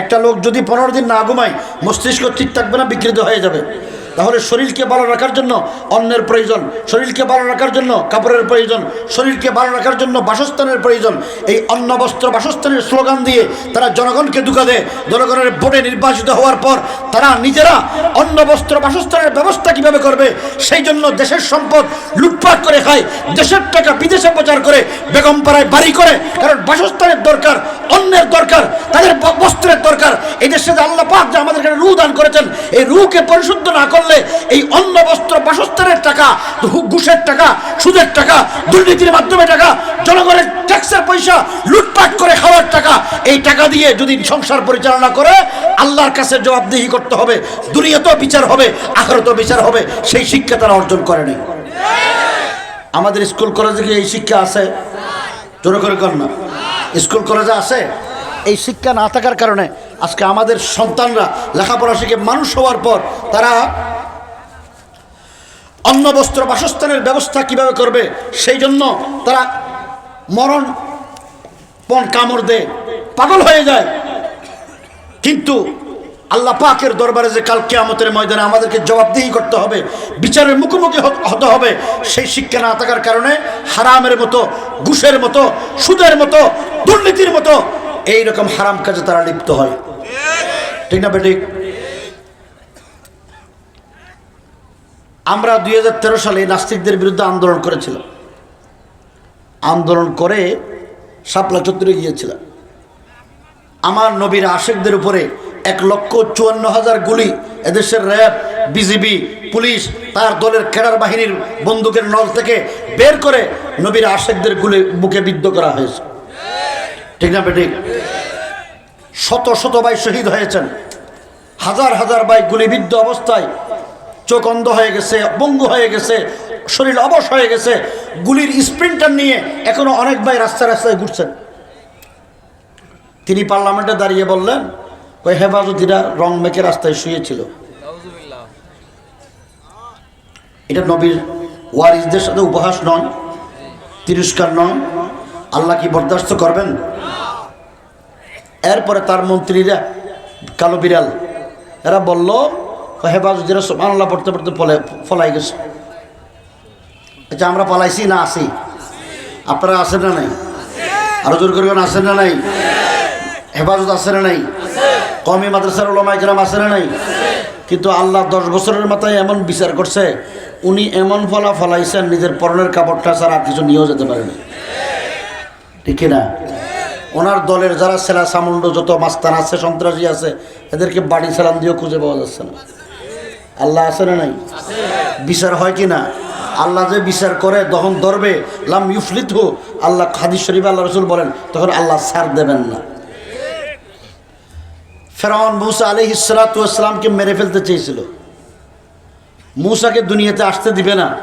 একটা লোক যদি পনেরো দিন না ঘুমায় মস্তিষ্ক ঠিক থাকবে না বিকৃত হয়ে যাবে। তাহলে শরীরকে ভালো রাখার জন্য অন্নের প্রয়োজন, শরীরকে ভালো রাখার জন্য কাপড়ের প্রয়োজন, শরীরকে ভালো রাখার জন্য বাসস্থানের প্রয়োজন। এই অন্ন, বস্ত্র, বাসস্থানের স্লোগান দিয়ে তারা জনগণকে দুকা দেয়। জনগণের ভোটে নির্বাচিত হওয়ার পর তারা নিজেরা অন্ন, বস্ত্র, বাসস্থানের ব্যবস্থা কীভাবে করবে, সেই জন্য দেশের সম্পদ লুটপাট করে খায়, দেশের টাকা বিদেশে প্রচার করে বেগম পাড়ায় বাড়ি করে, কারণ বাসস্থানের দরকার অন্যের দরকার, তাদের বস্ত্রের দরকার। এই দেশে যে আল্লাহ পাক যে আমাদেরকে রু দান করেছেন, এই রুকে পরিশুদ্ধ না করলে এই অন্ন, বস্ত্র, বাসস্থানের টাকা ঘুষের টাকা, সুদের টাকা, দুর্নীতির মাধ্যমে টাকা, জনগণের ট্যাক্সের পয়সা, লুটপাট করে খাওয়ার টাকা, এই টাকা দিয়ে যদি সংসার পরিচালনা করে, আল্লাহর কাছে জবাবদিহি করতে হবে, দুনিয়াতেও বিচার হবে, আখরতেও বিচার হবে, সেই শিক্ষা তারা অর্জন করেনি আমাদের স্কুল, কলেজে কি এই শিক্ষা আছে? জোরে করে কর না। স্কুল, কলেজে আছে? এই শিক্ষা না থাকার কারণে আজকে আমাদের সন্তানরা লেখাপড়া শিখে মানুষ হওয়ার পর তারা অন্ন, বস্ত্র, বাসস্থানের ব্যবস্থা কীভাবে করবে? সেই জন্য তারা মরণ পণ কামড় দেয় পাগল হয়ে যায়। কিন্তু আল্লাহ পাকের দরবারে যে কাল কেয়ামতের ময়দানে আমাদেরকে জবাবদিহি করতে হবে, বিচারের মুখোমুখি হতে হবে, সেই শিক্ষা না থাকার কারণে হারামের মতো, ঘুষের মতো, সুদের মতো, দুর্নীতির মতো এই রকম হারাম কাজে তারা লিপ্ত হয়। ঠিক না বেঠিক? আমরা দুই হাজার তেরো সালে নাস্তিকদের বিরুদ্ধে আন্দোলন করেছিলাম। আন্দোলন করে শাপলা চত্বরে গিয়েছিলাম। আমার নবীর আশেকদের উপরে এক লক্ষ চুয়ান্ন হাজার গুলি, এদেশের র্যাব, বিজিবি, পুলিশ, তার দলের খেলার বাহিনীর বন্দুকের নল থেকে বের করে নবীর আশেকদের গুলি বুকে বিদ্ধ করা হয়েছে। ঠিক না বেঠিক? শত শত ভাই শহীদ হয়েছেন। হাজার হাজার ভাই গুলিবিদ্ধ অবস্থায় চোখ অন্ধ হয়ে গেছে বঙ্গু হয়ে গেছে, শরীর অবশ হয়ে গেছে, গুলির স্প্রিন্টার নিয়ে এখনও অনেক ভাই রাস্তায় রাস্তায় ঘুরছেন। তিনি পার্লামেন্টে দাঁড়িয়ে বললেন, ওই হেফাজতিরা রং মেখে রাস্তায় শুয়েছিল। এটা নবীর ওয়ারিসদের সাথে উপহাস নয়, তিরস্কার নয়। আল্লাহ কি বরদাস্ত করবেন? এরপরে তার মন্ত্রীরা, কালো বিড়াল, এরা বলল হেফাজতিরা সোমানুল্লাহ পড়তে পড়তে ফলে ফলাই গেছে। আচ্ছা আমরা পালাইছি না আসি আপনারা আসেন না নাই? আরও জোর করবেন আসেন না নাই? হেফাজত আছে না নাই? কমি মাদ্রাসার ওলামাই গ্রাম আছে না নাই? কিন্তু আল্লাহ দশ বছরের মাথায় এমন বিচার করছে, উনি এমন ফলা ফলাইছেন, নিজের পরনের কাপড়টা ছাড়া কিছু নিয়েও যেতে পারেনি। ঠিক না ওনার দলের যারা সেরা সামুন্ড যত মাস্তান আছে, সন্ত্রাসী আছে, এদেরকে বাড়ি সালাম দিয়েও খুঁজে পাওয়া যাচ্ছে না। আল্লাহ আছে না নাই? বিচার হয় কি না? আল্লাহ যে বিচার করে, তখন ধরবে, লাম ইউফলিত হু আল্লাহ হাদিস শরীফ আল্লাহ রসুল বলেন, তখন আল্লাহ সার দেবেন না। ফেরাউন মুসা আলি ইসলাতামকে মেরে ফেলতে চেয়েছিল। মুসাকে দুনিয়াতে আসতে দিবে না।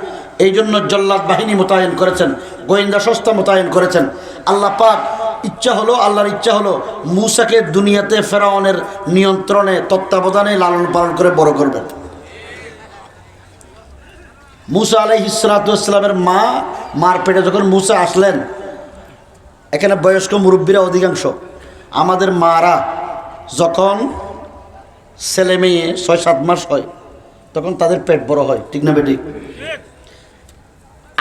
এই জন্য জল্লাদ বাহিনী মোতায়েন করেছেন, গোয়েন্দা সংস্থা মোতায়েন করেছেন। আল্লাহ পাক, ইচ্ছা হলো, আল্লাহর ইচ্ছা হলো, মুসাকে দুনিয়াতে ফেরাউনের নিয়ন্ত্রণে, তত্ত্বাবধানে লালন পালন করে বড় করবেন। মুসা আলাই ইসলাতামের মা, মার পেটে যখন মুসা আসলেন, এখানে বয়স্ক মুরব্বীরা অধিকাংশ। আমাদের মারা যখন ছেলে মেয়ে ছয় সাত মাস হয়, তখন তাদের পেট বড় হয়, ঠিক না বেটি?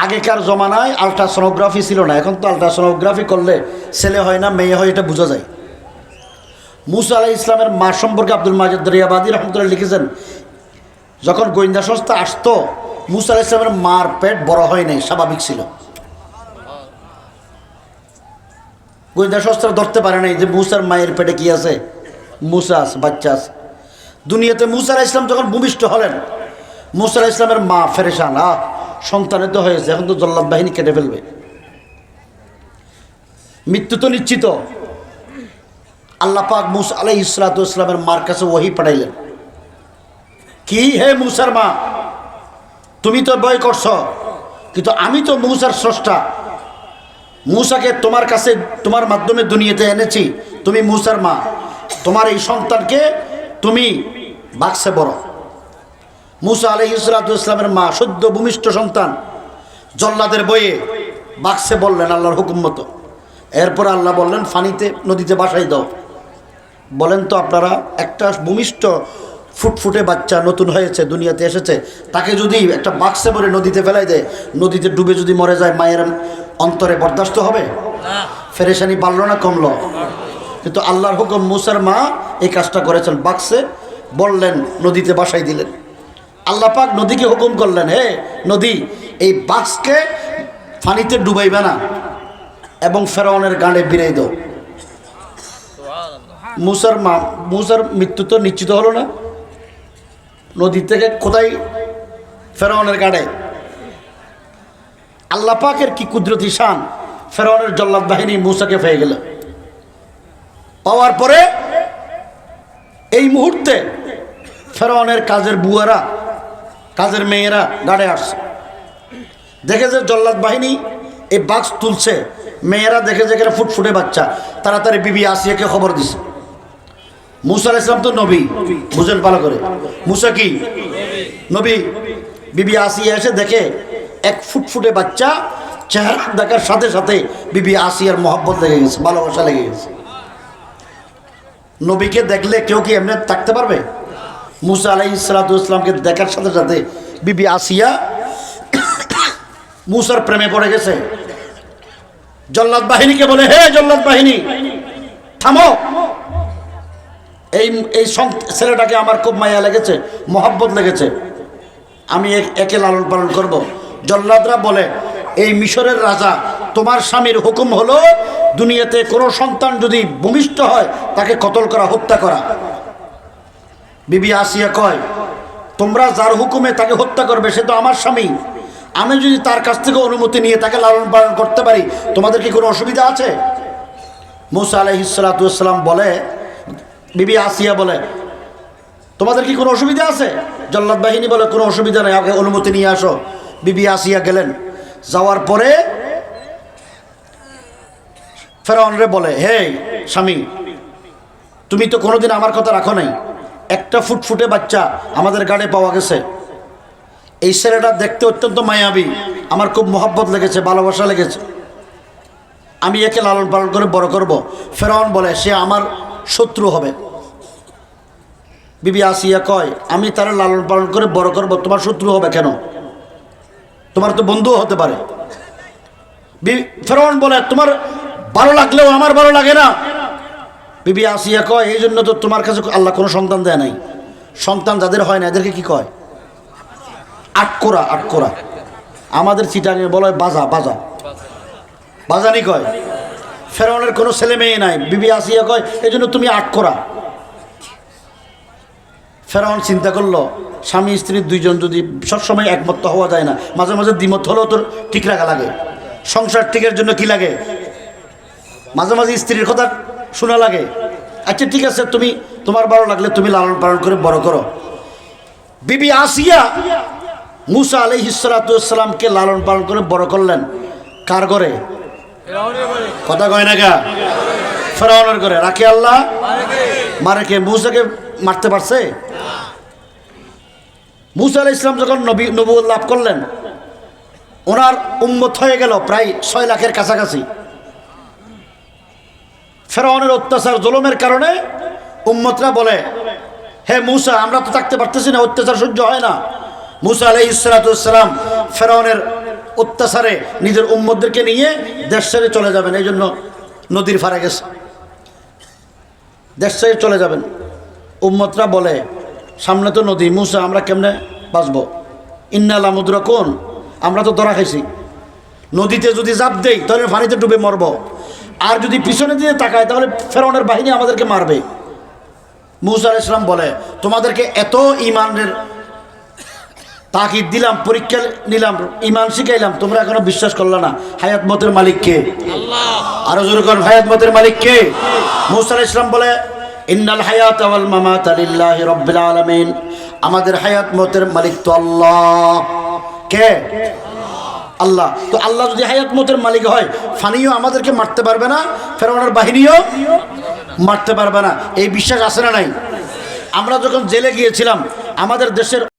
আগেকার জমানায় আলট্রাসোনোগ্রাফি ছিল না, এখন তো আলট্রাসোনোগ্রাফি করলে ছেলে হয় না, মেয়ে হয়, এটা বোঝা যায়। মুসা আলাহ ইসলামের মা সম্পর্কে আব্দুল মাজেদ দরিয়াবাদী রহমতুল্লাহ লিখেছেন, যখন গোয়েন্দা সংস্থা আসতো মুসা আলাহ ইসলামের মার পেট বড় হয় নাই, স্বাভাবিক ছিল। গোয়েন্দা সংস্থা ধরতে পারে নাই যে মুসার মায়ের পেটে কি আছে? মুসা আছে, বাচ্চা আছে। দুনিয়াতে মুসা ইসলাম যখন ভূমিষ্ঠ হলেন, মুসা ইসলামের মা ফেরেশান, আহ সন্তানের তো হয়েছে, এখন তো জল্লাদ বাহিনী কেটে ফেলবে। মৃত্যু তো নিশ্চিত। আল্লাহ পাক মুসা আলাই ইসলাতামের মার কাছে ওহি পাঠাইলেন। কি হে মুসার মা? তুমি তো বয় করছ। কিন্তু আমি তো মুসার স্রষ্টা। মুসাকে তোমার কাছে, তোমার মাধ্যমে দুনিয়াতে এনেছি। তুমি মুসার মা। তোমার এই সন্তানকে তুমি বাক্সে বড়। মুসা আলহ ইসলাতামের মা, সদ্য ভূমিষ্ঠ সন্তান, জল্লাদের বইয়ে বাক্সে বললেন আল্লাহর হুকুম মতো। এরপর আল্লাহ বললেন, ফানিতে, নদীতে বাসাই দাও। বলেন তো আপনারা, একটা ভূমিষ্ঠ ফুটফুটে বাচ্চা নতুন হয়েছে দুনিয়াতে এসেছে তাকে যদি একটা বাক্সে ভরে নদীতে ফেলাই দেয় নদীতে ডুবে যদি মরে যায় মায়ের অন্তরে বরদাস্ত হবে? ফেরেশানি বাড়লো না কমলো? কিন্তু আল্লাহর হুকুম মুসার মা এই কাজটা করেছেন বাক্সে বললেন নদীতে বাসাই দিলেন। আল্লাহ পাক নদীকে হুকুম করলেন হে নদী এই বাক্সকে ফানিতে ডুবাইবে না এবং ফেরাউনের গাঁড়ে বিড়াই দাও। মুসার মা মুসার মৃত্যু তো নিশ্চিত হলো না। নদী থেকে কোথায়? ফেরাউনের গাড়ে আল্লাহ পাকের কি কুদরতি শান? ফেরাউনের জল্লাদ বাহিনী মুসাকে পেয়ে গেল। পাওয়ার পরে এই মুহূর্তে ফেরাউনের কাজের বুয়ারা, কাজের মেয়েরা গাড়ে আসছে। দেখে যে জল্লাদ বাহিনী এই বাক্স তুলছে, মেয়েরা দেখে যে ফুটফুটে বাচ্চা, তাড়াতাড়ি বিবি আসিয়াকে খবর দিছে। মুসা আলাইহিস সালাম তো নবী। বুঝেন ভালো করে। মুসা কি? নবী। বিবি আসিয়া এসে দেখে এক ফুটফুটে বাচ্চা চেহারা দেখার সাথে সাথে বিবি আসিয়ার মহব্বত লেগে গেছে ভালোবাসা লেগে গেছে। নবীকে দেখলে কেউ কি এমনি থাকতে পারবে? মুসা আলাই ইসলাতামকে দেখার সাথে সাথে বিবি আসিয়া মুসার প্রেমে পড়ে গেছে। জল্লাদ বাহিনীকে বলে হে জল্লাদ বাহিনী থামো! এই এই ছেলেটাকে আমার খুব মায়া লেগেছে, মহাব্বত লেগেছে। আমি একে লালন পালন করব। জল্লাদরা বলে, এই মিশরের রাজা, তোমার স্বামীর হুকুম হলো, দুনিয়াতে কোনো সন্তান যদি ভূমিষ্ঠ হয়, তাকে কতল করা, হত্যা করা। বিবি আসিয়া কয়, তোমরা যার হুকুমে তাকে হত্যা করবে, সে তো আমার স্বামী। আমি যদি তার কাছ থেকে অনুমতি নিয়ে তাকে লালন পালন করতে পারি, তোমাদের কি কোনো অসুবিধা আছে? মুসা আলহিসাল্লাম বলে বিবি আসিয়া বলে, তোমাদের কি কোনো অসুবিধা আছে? জল্লাদ বাহিনী বলে, কোনো অসুবিধা নেই, আগে অনুমতি নিয়ে আসো। বিবি আসিয়া গেলেন। যাওয়ার পরে ফেরাউনরে বলে, হে স্বামী, তুমি তো কোনোদিন আমার কথা রাখো নাই। একটা ফুটফুটে বাচ্চা আমাদের গাড়ে পাওয়া গেছে। এই ছেলেটা দেখতে অত্যন্ত মায়াবী। আমার খুব মহব্বত লেগেছে, ভালোবাসা লেগেছে। আমি একে লালন পালন করে বড় করব। ফেরাউন বলে, সে আমার শত্রু হবে। বিবি আসিয়া কয়, আমি তারা লালন পালন করে বড় করব, তোমার শত্রু হবে কেন? তোমার তো বন্ধুও হতে পারে। ফেরাউন বলে, তোমার ভালো লাগলেও আমার ভালো লাগে না। বিবি আসিয়া কয়, এই জন্য তো তোমার কাছে আল্লাহ কোনো সন্তান দেয় নাই। সন্তান যাদের হয় না, এদেরকে কি কয়? আটকোরা আটকোরা। আমাদের চিটাঙে বলা হয় বাজা বাজা। বাজানি কয় ফেরাউনের কোনো ছেলে মেয়ে নাই। বিবি আসিয়া কয় এই জন্য তুমি আটকোরা ফেরাউন চিন্তা করল, স্বামী স্ত্রীর দুইজন যদি সবসময় একমত হওয়া যায় না, মাঝে মাঝে দ্বিমত হলেও তোর ঠিক রাখা লাগে। সংসার ঠিকের জন্য কি লাগে? মাঝে মাঝে স্ত্রীর কথা শোনা লাগে। আচ্ছা ঠিক আছে, তুমি, তোমার ভালো লাগলে তুমি লালন পালন করে বড় করো। বিবি আসিয়া মুসা আলি হিসালাতামকে লালন পালন করে বড় করলেন। কার করে কথা কয় না গা ফেরাউনের করে রাখে আল্লাহ? মারে কে? মুসাকে মারতে পারছে? মুসা আলাহ ইসলাম যখন নবী নবুল লাভ করলেন, ওনার উম্মত হয়ে গেল প্রায় ছয় লাখের কাছাকাছি। ফেরাউনের অত্যাচার, জলমের কারণে উম্মতরা বলে, হে মুসা, আমরা তো থাকতে পারতেছি না, অত্যাচার সহ্য হয় না। মুসা আলাই ইসলাতাম ফেরাউনের অত্যাচারে নিজের উম্মতদেরকে নিয়ে দেশ ছেড়ে চলে যাবেন, এই জন্য নদীর ফারে গেছে। দেশ ছেড়ে চলে যাবেন। উম্মতরা বলে, সামনে তো নদী, মুসা, আমরা কেমনে বাঁচবো? ইন্নালা মুদ্রা কোন আমরা তো ধরা খাইছি। নদীতে যদি জাপ দেই, তাহলে পানিতে ডুবে মরব। আর যদি পিছনে দিয়ে তাকায় তাহলে ফেরাউনের বাহিনী আমাদেরকে মারবে। মুসা আলাইহিস সালাম বলে, তোমাদেরকে এত ইমানের তাকিদ দিলাম, পরীক্ষা নিলাম, ইমান শিখাইলাম, তোমরা এখনও বিশ্বাস করলে না। হায়াত মতের মালিক কে? আরও জোরে করেন, হায়াত মতের মালিক কে? মুসা আলাইহিস বলে, ইন্নাল হায়াত ওয়াল মামাত লিল্লাহি রাব্বিল আলামিন। আমাদের হায়াত মতের মালিক তো আল্লাহ। কে? আল্লাহ। তো আল্লাহ যদি হায়াত মতের মালিক হয়, ফানিও আমাদেরকে মারতে পারবে না, ফেরাউনের বাহিনীও মারতে পারবে না। এই বিশ্বাস আছে না নাই? আমরা যখন জেলে গিয়েছিলাম, আমাদের দেশের